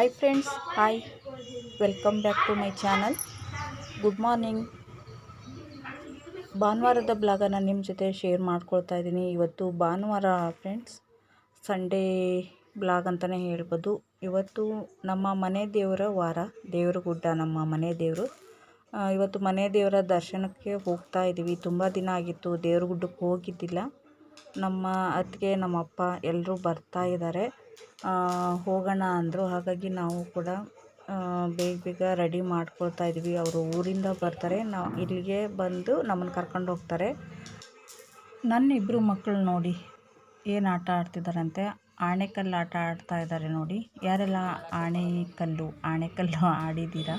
Hi friends hi welcome back to my channel good morning ಭಾನುವಾರದ ಬ್ಲಾಗನ್ನು ನಿಮ್ಮ ಜೊತೆ ಶೇರ್ ಮಾಡ್ಕೊಳ್ತಾ ಇದ್ದೀನಿ. ಇವತ್ತು ಭಾನುವಾರ ಫ್ರೆಂಡ್ಸ್ ಸಂಡೇ ಬ್ಲಾಗ್ ಅಂತಲೇ ಹೇಳ್ಬೋದು. ಇವತ್ತು ನಮ್ಮ ಮನೆ ದೇವರ ವಾರ, ದೇವ್ರ ಗುಡ್ಡ ನಮ್ಮ ಮನೆ ದೇವರು. ಇವತ್ತು ಮನೆ ದೇವರ ದರ್ಶನಕ್ಕೆ ಹೋಗ್ತಾ ಇದ್ದೀವಿ ತುಂಬ ದಿನ ಆಗಿತ್ತು, ದೇವ್ರ ಗುಡ್ಡಕ್ಕೆ ಹೋಗಿದ್ದಿಲ್ಲ. ನಮ್ಮ ಅತ್ತಿಗೆ, ನಮ್ಮ ಅಪ್ಪ ಎಲ್ಲರೂ ಬರ್ತಾ ಇದ್ದಾರೆ. ಹೋಗೋಣ ಅಂದರು. ಹಾಗಾಗಿ ನಾವು ಕೂಡ ಬೇಗ ಬೇಗ ರೆಡಿ ಮಾಡ್ಕೊಳ್ತಾ ಇದ್ವಿ. ಅವರು ಊರಿಂದ ಬರ್ತಾರೆ. ನಾವು ಇಲ್ಲಿಗೆ ಬಂದು ನಮ್ಮನ್ನು ಕರ್ಕೊಂಡು ಹೋಗ್ತಾರೆ. ನನ್ನ ಇಬ್ಬರು ಮಕ್ಕಳು ನೋಡಿ ಏನು ಆಟ ಆಡ್ತಿದ್ದಾರಂತೆ ಆಣೆಕಲ್ಲು ಆಟ ಆಡ್ತಾ ಇದ್ದಾರೆ ನೋಡಿ. ಯಾರೆಲ್ಲ ಆಣೆಕಲ್ಲು ಆಣೆಕಲ್ಲು ಆಡಿದ್ದೀರಾ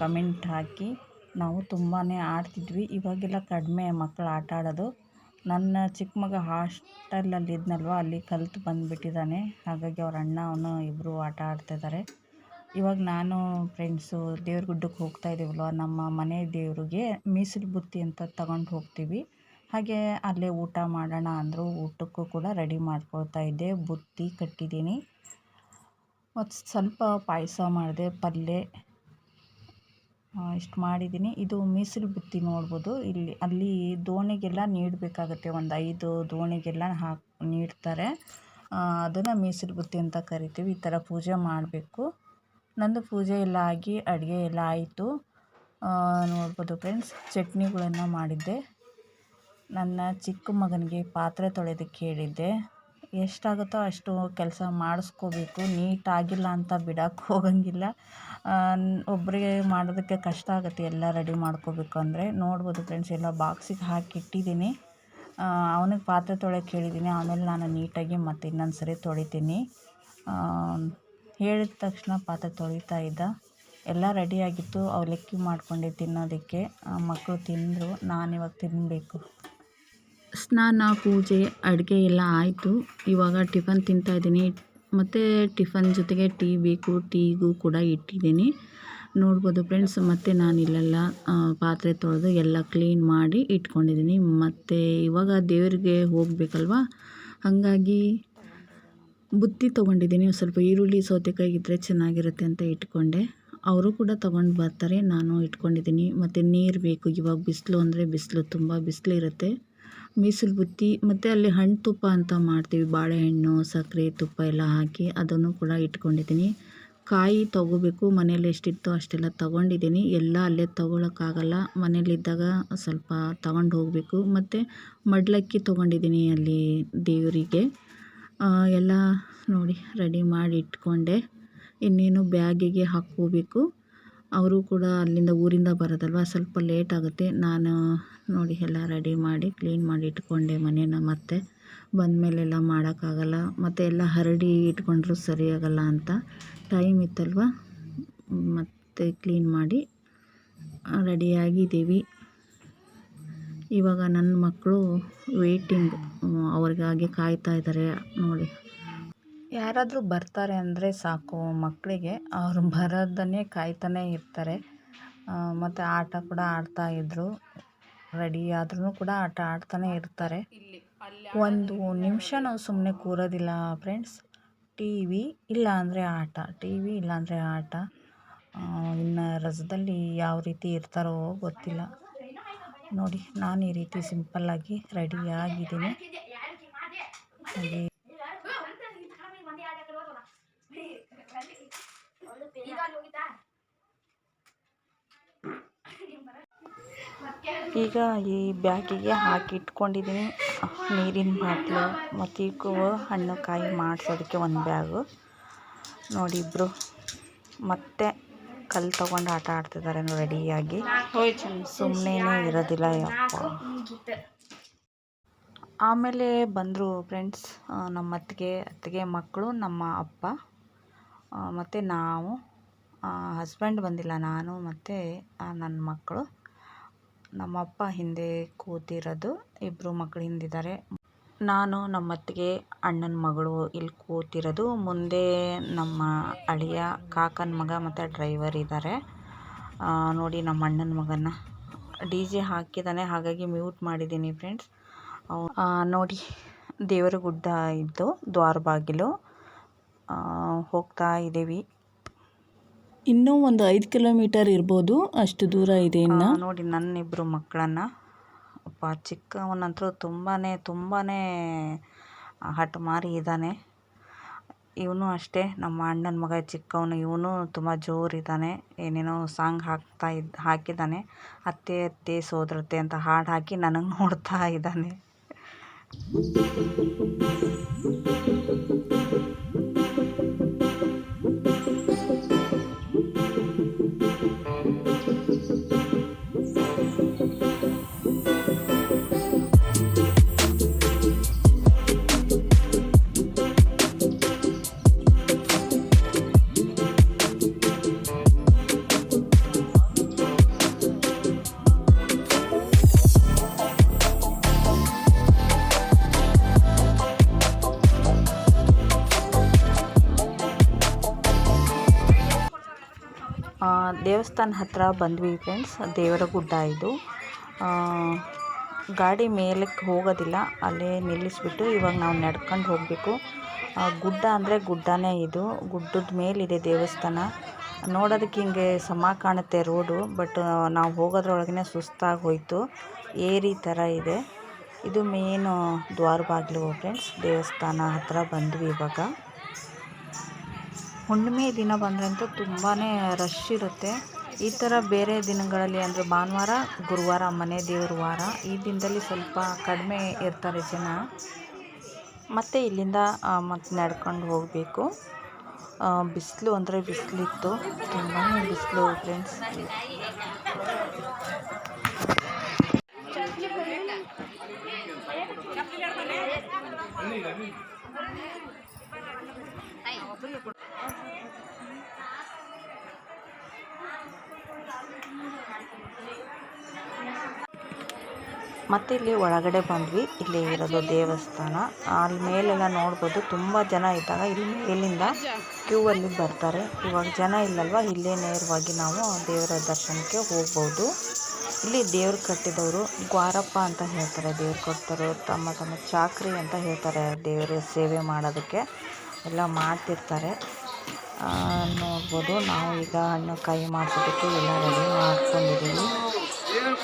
ಕಮೆಂಟ್ ಹಾಕಿ. ನಾವು ತುಂಬಾ ಆಡ್ತಿದ್ವಿ. ಇವಾಗೆಲ್ಲ ಕಡಿಮೆ ಮಕ್ಕಳು ಆಟ ಆಡೋದು. ನನ್ನ ಚಿಕ್ಕ ಮಗ ಹಾಸ್ಟೆಲಲ್ಲಿ ಇದ್ನಲ್ವ, ಅಲ್ಲಿ ಕಲ್ತು ಬಂದುಬಿಟ್ಟಿದ್ದಾನೆ ಹಾಗಾಗಿ ಅವ್ರ ಅಣ್ಣ, ಅವನು ಇಬ್ಬರು ಆಟ ಆಡ್ತಿದ್ದಾರೆ ಇವಾಗ ನಾನು ಫ್ರೆಂಡ್ಸು ದೇವ್ರ ಗುಡ್ಡಕ್ಕೆ ಹೋಗ್ತಾ ಇದ್ದೀವಲ್ವ ನಮ್ಮ ಮನೆ ದೇವರಿಗೆ ಮೀಸಲು ಬುತ್ತಿ ಅಂತ ತಗೊಂಡು ಹೋಗ್ತೀವಿ. ಹಾಗೆ ಅಲ್ಲೇ ಊಟ ಮಾಡೋಣ ಅಂದರು, ಊಟಕ್ಕೂ ಕೂಡ ರೆಡಿ ಮಾಡ್ಕೊಳ್ತಾ ಇದ್ದೆ, ಬುತ್ತಿ ಕಟ್ಟಿದ್ದೀನಿ. ಮತ್ತು ಸ್ವಲ್ಪ ಪಾಯಸ ಮಾಡಿದೆ ಪಲ್ಯ ಇಷ್ಟು ಮಾಡಿದ್ದೀನಿ ಇದು ಮೀಸಲು ಬುತ್ತಿ ನೋಡ್ಬೋದು. ಇಲ್ಲಿ, ಅಲ್ಲಿ ದೋಣಿಗೆಲ್ಲ ನೀಡಬೇಕಾಗತ್ತೆ. ಒಂದು ಐದು ದೋಣಿಗೆಲ್ಲ ಹಾಕಿ, ನೀಡ್ತಾರೆ. ಅದನ್ನು ಮೀಸಲು ಬುತ್ತಿ ಅಂತ ಕರಿತೀವಿ. ಈ ಥರ ಪೂಜೆ ಮಾಡಬೇಕು. ನಂದು ಪೂಜೆ ಎಲ್ಲ ಆಗಿ ಅಡುಗೆ ಎಲ್ಲ ಆಯಿತು. ನೋಡ್ಬೋದು ಫ್ರೆಂಡ್ಸ್. ಚಟ್ನಿಗಳನ್ನು ಮಾಡಿದ್ದೆ. ನನ್ನ ಚಿಕ್ಕ ಮಗನಿಗೆ ಪಾತ್ರೆ ತೊಳೆಯೋದಕ್ಕೆ ಹೇಳಿದ್ದೆ. ಎಷ್ಟಾಗುತ್ತೋ ಅಷ್ಟು ಕೆಲಸ ಮಾಡಿಸ್ಕೋಬೇಕು. ನೀಟಾಗಿಲ್ಲ ಅಂತ ಬಿಡೋಕ್ಕೆ ಹೋಗಂಗಿಲ್ಲ. ಒಬ್ಬರಿಗೆ ಮಾಡೋದಕ್ಕೆ ಕಷ್ಟ ಆಗುತ್ತೆ. ಎಲ್ಲ ರೆಡಿ ಮಾಡ್ಕೋಬೇಕು ಅಂದರೆ. ನೋಡ್ಬೋದು ಫ್ರೆಂಡ್ಸ್ ಎಲ್ಲ ಬಾಕ್ಸಿಗೆ ಹಾಕಿ ಇಟ್ಟಿದ್ದೀನಿ. ಅವನಿಗೆ ಪಾತ್ರೆ ತೊಳೆಯೋಕೆ ಹೇಳಿದ್ದೀನಿ. ಆಮೇಲೆ ನಾನು ನೀಟಾಗಿ ಮತ್ತೆ ಇನ್ನೊಂದು ಸರಿ ತೊಳಿತೀನಿ. ಹೇಳಿದ ತಕ್ಷಣ ಪಾತ್ರೆ ತೊಳಿತಾ ಇದ್ದ. ಎಲ್ಲ ರೆಡಿಯಾಗಿತ್ತು ಅವಲಕ್ಕಿ ಮಾಡ್ಕೊಂಡೆ ತಿನ್ನೋದಕ್ಕೆ. ಮಕ್ಕಳು ತಿಂದರು. ನಾನಿವಾಗ ತಿನ್ನಬೇಕು ಸ್ನಾನ, ಪೂಜೆ, ಅಡುಗೆ ಎಲ್ಲ ಆಯಿತು. ಇವಾಗ ಟಿಫನ್ ತಿಂತಾಯಿದ್ದೀನಿ ಮತ್ತು ಟಿಫನ್ ಜೊತೆಗೆ ಟೀ ಬೇಕು. ಟೀಗೂ ಕೂಡ ಇಟ್ಟಿದ್ದೀನಿ. ನೋಡ್ಬೋದು ಫ್ರೆಂಡ್ಸ್, ಮತ್ತು ನಾನು ಇಲ್ಲೆಲ್ಲ ಪಾತ್ರೆ ತೊಳೆದು ಎಲ್ಲ ಕ್ಲೀನ್ ಮಾಡಿ ಇಟ್ಕೊಂಡಿದ್ದೀನಿ. ಮತ್ತು ಇವಾಗ ದೇವರಿಗೆ ಹೋಗಬೇಕಲ್ವ? ಹಾಗಾಗಿ ಬುತ್ತಿ ತೊಗೊಂಡಿದ್ದೀನಿ. ಸ್ವಲ್ಪ ಈರುಳ್ಳಿ, ಸೌತೆಕಾಯಿ ಇದ್ದರೆ ಚೆನ್ನಾಗಿರುತ್ತೆ ಅಂತ ಇಟ್ಕೊಂಡೆ. ಅವರು ಕೂಡ ತೊಗೊಂಡು ಬರ್ತಾರೆ. ನಾನು ಇಟ್ಕೊಂಡಿದ್ದೀನಿ. ಮತ್ತು ನೀರು ಬೇಕು. ಇವಾಗ ಬಿಸಿಲು ಅಂದರೆ ಬಿಸಿಲು, ತುಂಬ ಬಿಸಿಲು ಇರುತ್ತೆ ಮೀಸಲು ಬುತ್ತಿ, ಮತ್ತು ಅಲ್ಲಿ ಹಣ್ಣು ತುಪ್ಪ ಅಂತ ಮಾಡ್ತೀವಿ. ಬಾಳೆಹಣ್ಣು, ಸಕ್ಕರೆ, ತುಪ್ಪ ಎಲ್ಲ ಹಾಕಿ ಅದನ್ನು ಕೂಡ ಇಟ್ಕೊಂಡಿದ್ದೀನಿ. ಕಾಯಿ ತೊಗೋಬೇಕು. ಮನೇಲಿ ಎಷ್ಟಿತ್ತೋ ಅಷ್ಟೆಲ್ಲ ತೊಗೊಂಡಿದ್ದೀನಿ. ಎಲ್ಲ ಅಲ್ಲೇ ತೊಗೊಳಕ್ಕಾಗಲ್ಲ. ಮನೇಲಿದ್ದಾಗ ಸ್ವಲ್ಪ ತಗೊಂಡು ಹೋಗಬೇಕು. ಮತ್ತು ಮಡ್ಲಕ್ಕಿ ತೊಗೊಂಡಿದ್ದೀನಿ ಅಲ್ಲಿ ದೇವರಿಗೆ. ಎಲ್ಲ ನೋಡಿ, ರೆಡಿ ಮಾಡಿ ಇಟ್ಕೊಂಡೆ. ಇನ್ನೇನು ಬ್ಯಾಗಿಗೆ ಹಾಕ್ಕೋಬೇಕು. ಅವರು ಕೂಡ ಅಲ್ಲಿಂದ ಊರಿಂದ ಬರೋದಲ್ವ? ಸ್ವಲ್ಪ ಲೇಟ್ ಆಗುತ್ತೆ. ನಾನು ನೋಡಿ ಎಲ್ಲ ರೆಡಿ ಮಾಡಿ ಕ್ಲೀನ್ ಮಾಡಿ ಇಟ್ಕೊಂಡೆ ಮನೇನ ಮತ್ತೆ. ಬಂದಮೇಲೆಲ್ಲ ಮಾಡೋಕ್ಕಾಗಲ್ಲ. ಮತ್ತು ಎಲ್ಲ ಹರಡಿ ಇಟ್ಕೊಂಡ್ರೂ ಸರಿಯಾಗಲ್ಲ ಅಂತ ಟೈಮ್ ಇತ್ತಲ್ವ? ಮತ್ತು ಕ್ಲೀನ್ ಮಾಡಿ ರೆಡಿಯಾಗಿದ್ದೀವಿ ಇವಾಗ ನನ್ನ ಮಕ್ಕಳು ವೇಟಿಂಗ್ ಅವ್ರಿಗಾಗಿ ಕಾಯ್ತಾ ಇದ್ದಾರೆ. ನೋಡಿ. ಯಾರಾದರೂ ಬರ್ತಾರೆ ಅಂದರೆ ಸಾಕು ಮಕ್ಕಳಿಗೆ ಅವರು ಬರೋದನ್ನೇ ಕಾಯ್ತಾನೆ ಇರ್ತಾರೆ. ಮತ್ತು ಆಟ ಕೂಡ ಆಡ್ತಾ ಇದ್ದರು ರೆಡಿ ಆದ್ರೂ ಕೂಡ ಆಟ ಆಡ್ತಾನೆ ಇರ್ತಾರೆ. ಒಂದು ನಿಮಿಷ ನಾವು ಸುಮ್ಮನೆ ಕೂರೋದಿಲ್ಲ ಫ್ರೆಂಡ್ಸ್. ಟಿ ವಿ ಇಲ್ಲ ಅಂದರೆ ಆಟ ಟಿ ವಿ ಇಲ್ಲಾಂದರೆ ಆಟ. ಇನ್ನು ರಜದಲ್ಲಿ ಯಾವ ರೀತಿ ಇರ್ತಾರೋ ಗೊತ್ತಿಲ್ಲ. ನೋಡಿ, ನಾನು ಈ ರೀತಿ ಸಿಂಪಲ್ಲಾಗಿ ರೆಡಿಯಾಗಿದ್ದೀನಿ ಹಾಗೆ ಈಗ ಈ ಬ್ಯಾಗಿಗೆ ಹಾಕಿ ಇಟ್ಕೊಂಡಿದ್ದೀನಿ ನೀರಿನ ಬಾಟ್ಲು ಮತ್ತು ಈಗೂ ಹಣ್ಣು ಕಾಯಿ ಮಾಡಿಸೋದಕ್ಕೆ ಒಂದು ಬ್ಯಾಗು. ನೋಡಿ ಇಬ್ಬರು ಮತ್ತೆ ಕಲ್ಲು ತೊಗೊಂಡು ಆಟ ಆಡ್ತಿದ್ದಾರೆ ರೆಡಿಯಾಗಿ. ಸುಮ್ಮನೆ ಇರೋದಿಲ್ಲ ಯಪ್ಪ. ಆಮೇಲೆ ಬಂದರು ಫ್ರೆಂಡ್ಸ್ ನಮ್ಮ ಅತ್ತಿಗೆ ಅತ್ತಿಗೆ ಮಕ್ಕಳು, ನಮ್ಮ ಅಪ್ಪ ಮತ್ತು ನಾವು. ಹಸ್ಬೆಂಡ್ ಬಂದಿಲ್ಲ, ನಾನು ಮತ್ತು ನನ್ನ ಮಕ್ಕಳು. ನಮ್ಮಪ್ಪ ಹಿಂದೆ ಕೂತಿರೋದು ಇಬ್ಬರು ಮಕ್ಕಳು ಹಿಂದಿದ್ದಾರೆ. ನಾನು ನಮ್ಮ ಅತ್ತಿಗೆ ಅಣ್ಣನ ಮಗಳು ಇಲ್ಲಿ ಕೂತಿರೋದು. ಮುಂದೆ ನಮ್ಮ ಅಳಿಯ ಕಾಕನ ಮಗ ಮತ್ತು ಡ್ರೈವರ್ ಇದ್ದಾರೆ. ನೋಡಿ ನಮ್ಮ ಅಣ್ಣನ ಮಗನ ಡಿ ಜೆ ಹಾಕಿದ್ದಾನೆ, ಹಾಗಾಗಿ ಮ್ಯೂಟ್ ಮಾಡಿದ್ದೀನಿ ಫ್ರೆಂಡ್ಸ್ ನೋಡಿ ದೇವರ ಗುಡ್ಡ ಇದ್ದು ದ್ವಾರ ಬಾಗಿಲು ಹೋಗ್ತಾ ಇದ್ದೀವಿ. ಇನ್ನೂ ಒಂದು ಐದು ಕಿಲೋಮೀಟರ್ ಇರ್ಬೋದು. ಅಷ್ಟು ದೂರ ಇದೆ ಇನ್ನು. ನೋಡಿ ನನ್ನ ಇಬ್ಬರು ಮಕ್ಕಳನ್ನ ಅಪ್ಪ ಚಿಕ್ಕವನಂತರೂ ತುಂಬಾ ತುಂಬಾ ಹಠಮಾರಿ ಇದ್ದಾನೆ ಇವನು ಅಷ್ಟೇ, ನಮ್ಮ ಅಣ್ಣನ ಮಗ ಚಿಕ್ಕವನು, ಇವನು ತುಂಬ ಜೋರಿದ್ದಾನೆ ಏನೇನೋ ಸಾಂಗ್ ಹಾಕ್ತಾ ಇದ್ ಹಾಕಿದ್ದಾನೆ ಅತ್ತೆ ಅತ್ತೆ, ಸೋದರತ್ತೆ ಅಂತ ಹಾಡು ಹಾಕಿ ನನಗೆ ನೋಡ್ತಾ ಇದ್ದಾನೆ ದೇವಸ್ಥಾನ ಹತ್ರ ಬಂದ್ವಿ ಫ್ರೆಂಡ್ಸ್ ದೇವರ ಗುಡ್ಡ ಇದು. ಗಾಡಿ ಮೇಲಕ್ಕೆ ಹೋಗೋದಿಲ್ಲ, ಅಲ್ಲೇ ನಿಲ್ಲಿಸ್ಬಿಟ್ಟು ಇವಾಗ ನಾವು ನಡ್ಕೊಂಡು ಹೋಗಬೇಕು. ಗುಡ್ಡ ಅಂದರೆ ಗುಡ್ಡನೇ ಇದು. ಗುಡ್ಡದ ಮೇಲಿದೆ ದೇವಸ್ಥಾನ. ನೋಡೋದಕ್ಕೆ ಹಿಂಗೆ ಸಮ ಕಾಣುತ್ತೆ ರೋಡು, ಬಟ್ ನಾವು ಹೋಗೋದ್ರೊಳಗೇ ಸುಸ್ತಾಗಿ ಹೋಯಿತು. ಏರಿ ಥರ ಇದೆ. ಇದು ಮೇನು ದ್ವಾರ ಬಾಗಿಲು ಫ್ರೆಂಡ್ಸ್ ದೇವಸ್ಥಾನ ಹತ್ರ ಬಂದ್ವಿ ಇವಾಗ. ಹುಣ್ಣಿಮೆ ದಿನ ಬಂದ್ರಂತೂ ತುಂಬಾ ರಶ್ ಇರುತ್ತೆ. ಈ ಥರ ಬೇರೆ ದಿನಗಳಲ್ಲಿ ಅಂದರೆ ಭಾನುವಾರ, ಗುರುವಾರ, ಮನೆ ದೇವ್ರ ವಾರ, ಈ ದಿನದಲ್ಲಿ ಸ್ವಲ್ಪ ಕಡಿಮೆ ಇರ್ತಾರೆ ಜನ. ಮತ್ತು ಇಲ್ಲಿಂದ ಮತ್ತೆ ನಡ್ಕೊಂಡು ಹೋಗಬೇಕು. ಬಿಸಿಲು ಅಂದರೆ ಬಿಸಿಲಿತ್ತು. ತುಂಬಾ ಬಿಸಿಲು ಫ್ರೆಂಡ್ಸ್ ಮತ್ತು ಇಲ್ಲಿ ಒಳಗಡೆ ಬಂದ್ವಿ. ಇಲ್ಲಿ ಇರೋದು ದೇವಸ್ಥಾನ. ಅಲ್ಲಿ ಮೇಲೆಲ್ಲ ನೋಡ್ಬೋದು ತುಂಬ ಜನ ಇದ್ದಾಗ ಇಲ್ಲಿ ಮೇಲಿಂದ ಕ್ಯೂ ಅಲ್ಲಿ ಬರ್ತಾರೆ. ಇವಾಗ ಜನ ಇಲ್ಲಲ್ವಾ? ಇಲ್ಲೇ ನೇರವಾಗಿ ನಾವು ದೇವರ ದರ್ಶನಕ್ಕೆ ಹೋಗ್ಬೋದು. ಇಲ್ಲಿ ದೇವ್ರು ಕಟ್ಟಿದವರು ಗ್ವಾರಪ್ಪ ಅಂತ ಹೇಳ್ತಾರೆ. ದೇವ್ರು ಕೊಡ್ತಾರೆ ತಮ್ಮ ತಮ್ಮ ಚಾಕ್ರಿ ಅಂತ ಹೇಳ್ತಾರೆ. ದೇವರ ಸೇವೆ ಮಾಡೋದಕ್ಕೆ ಎಲ್ಲ ಮಾಡ್ತಿರ್ತಾರೆ. ನೋಡ್ಬೋದು ನಾವು ಈಗ ಹಣ್ಣು ಕಾಯಿ ಮಾಡಿಸೋದಕ್ಕೆ ಎಲ್ಲ ರೆಡಿ ಮಾಡ್ಕೊಂಡಿದ್ದೀವಿ ಇದು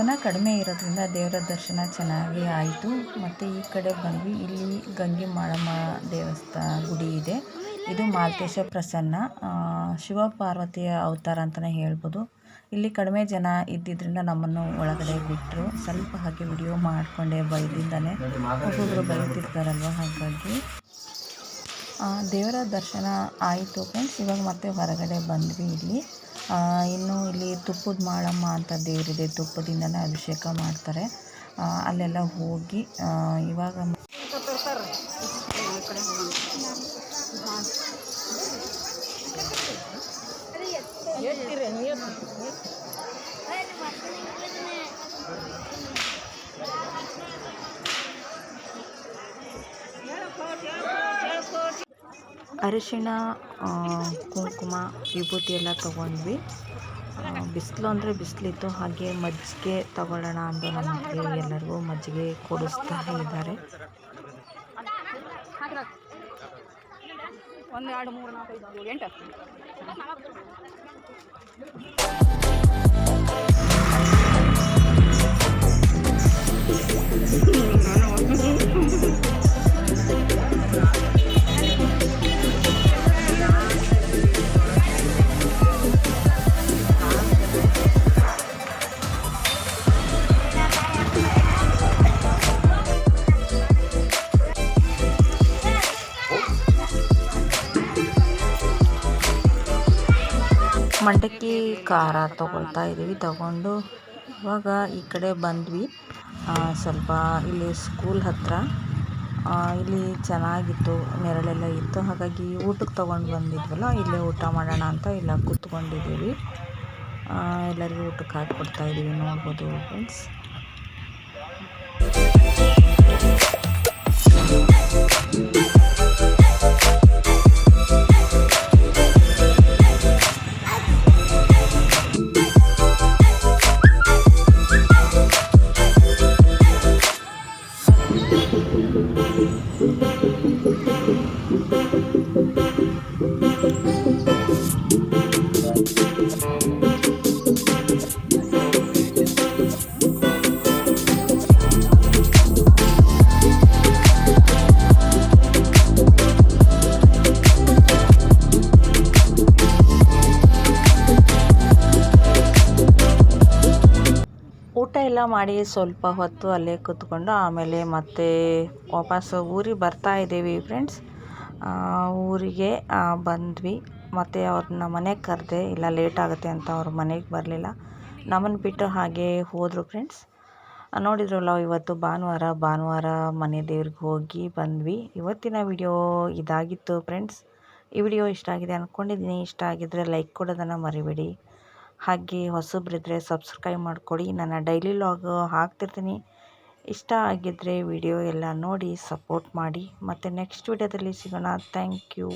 ಜನ ಕಡಿಮೆ ಇರೋದ್ರಿಂದ ದೇವರ ದರ್ಶನ ಚೆನ್ನಾಗಿ ಆಯಿತು. ಮತ್ತು ಈ ಕಡೆ ಬಂದ್ವಿ. ಇಲ್ಲಿ ಗಂಗೆ ಮಾಳಮ್ಮ ದೇವಸ್ಥಾನ ಗುಡಿ ಇದೆ. ಇದು ಮಾಲ್ತೇಶ ಪ್ರಸನ್ನ ಶಿವ ಪಾರ್ವತಿಯ ಅವತಾರ ಅಂತಲೇ ಹೇಳ್ಬೋದು. ಇಲ್ಲಿ ಕಡಿಮೆ ಜನ ಇದ್ದಿದ್ದರಿಂದ ನಮ್ಮನ್ನು ಒಳಗಡೆ ಬಿಟ್ಟರು ಸ್ವಲ್ಪ ಹಾಗೆ ವಿಡಿಯೋ ಮಾಡಿಕೊಂಡೆ ಬೈದಿಂದಲೇ ಒಬ್ಬೊಬ್ಬರು ಬೈದಿರ್ತಾರಲ್ವ ಹಾಗಾಗಿ. ದೇವರ ದರ್ಶನ ಆಯಿತು ಫ್ರೆಂಡ್ಸ್ ಇವಾಗ ಮತ್ತೆ ಹೊರಗಡೆ ಬಂದ್ವಿ ಇಲ್ಲಿ. ಇನ್ನು ಇಲ್ಲಿ ತುಪ್ಪದ ಮಾಳಮ್ಮ ಅಂತ ದೇವರಿದೆ. ತುಪ್ಪದಿಂದಲೇ ಅಭಿಷೇಕ ಮಾಡ್ತಾರೆ. ಅಲ್ಲೆಲ್ಲ ಹೋಗಿ ಇವಾಗ ಅರಿಶಿಣ ಕುಂಕುಮ ವಿಭೂತಿ ಎಲ್ಲ ತೊಗೊಂಡ್ವಿ. ಬಿಸಿಲು ಅಂದರೆ ಬಿಸಿಲಿತ್ತು, ಹಾಗೆ ಮಜ್ಜಿಗೆ ತಗೊಳ್ಳೋಣ ಅಂದು ನಮಗೆ ಎಲ್ಲರಿಗೂ ಮಜ್ಜಿಗೆ ಕೊಡಿಸ್ತಾ ಇದ್ದಾರೆ. ಒಂದು ಎರಡು ಮೂರು ನಾಲ್ಕು ಐದು ಎಂಟು ಮಂಡಕ್ಕಿ ಖಾರ ತೊಗೊಳ್ತಾ ಇದ್ದೀವಿ. ತಗೊಂಡು ಇವಾಗ ಈ ಕಡೆ ಬಂದ್ವಿ. ಸ್ವಲ್ಪ ಇಲ್ಲಿ ಸ್ಕೂಲ್ ಹತ್ತಿರ ಇಲ್ಲಿ ಚೆನ್ನಾಗಿತ್ತು, ನೆರಳೆಲ್ಲ ಇತ್ತು. ಹಾಗಾಗಿ ಊಟಕ್ಕೆ ತೊಗೊಂಡು ಬಂದಿದ್ವಲ್ಲ, ಇಲ್ಲೇ ಊಟ ಮಾಡೋಣ ಅಂತ ಇಲ್ಲ ಕೂತ್ಕೊಂಡಿದ್ದೀವಿ. ಎಲ್ಲರಿಗೂ ಊಟಕ್ಕೆ ಹಾಕ್ಕೊಡ್ತಾ ಇದ್ದೀವಿ, ನೋಡ್ಬೋದು ಫ್ರೆಂಡ್ಸ್ ಊಟ ಮಾಡಿ ಸ್ವಲ್ಪ ಹೊತ್ತು ಅಲ್ಲೇ ಕೂತ್ಕೊಂಡು ಆಮೇಲೆ ಮತ್ತೆ ವಾಪಸ್ಸು ಊರಿಗೆ ಬರ್ತಾ ಇದ್ದೀವಿ ಫ್ರೆಂಡ್ಸ್ ಊರಿಗೆ ಬಂದ್ವಿ. ಮತ್ತು ಅವ್ರನ್ನ ಮನೆಗೆ ಕರೆದೆ ಇಲ್ಲ ಲೇಟ್ ಆಗುತ್ತೆ ಅಂತ ಅವರು ಮನೆಗೆ ಬರಲಿಲ್ಲ. ನಮ್ಮನ್ನು ಬಿಟ್ಟು ಹಾಗೆ ಹೋದರು ಫ್ರೆಂಡ್ಸ್ ನೋಡಿದ್ರಲ್ಲ ಇವತ್ತು ಭಾನುವಾರ ಭಾನುವಾರ ಮನೆ ದೇವ್ರಿಗೆ ಹೋಗಿ ಬಂದ್ವಿ. ಇವತ್ತಿನ ವಿಡಿಯೋ ಇದಾಗಿತ್ತು ಫ್ರೆಂಡ್ಸ್ ಈ ವಿಡಿಯೋ ಇಷ್ಟ ಆಗಿದೆ ಅಂದ್ಕೊಂಡಿದ್ದೀನಿ ಇಷ್ಟ ಆಗಿದ್ದರೆ ಲೈಕ್ ಕೊಡೋದನ್ನು ಮರಿಬೇಡಿ. ಹಾಗೆ ಹೊಸಬ್ರಿದ್ರೆ ಸಬ್ಸ್ಕ್ರೈಬ್ ಮಾಡ್ಕೊಳ್ಳಿ ನಾನು ಡೈಲಿ ಲಾಗ್ ಹಾಕ್ತಿರ್ತೀನಿ. ಇಷ್ಟ ಆಗಿದ್ದರೆ ವಿಡಿಯೋ ಎಲ್ಲ ನೋಡಿ ಸಪೋರ್ಟ್ ಮಾಡಿ. ಮತ್ತು ನೆಕ್ಸ್ಟ್ ವಿಡಿಯೋದಲ್ಲಿ ಸಿಗೋಣ. Thank you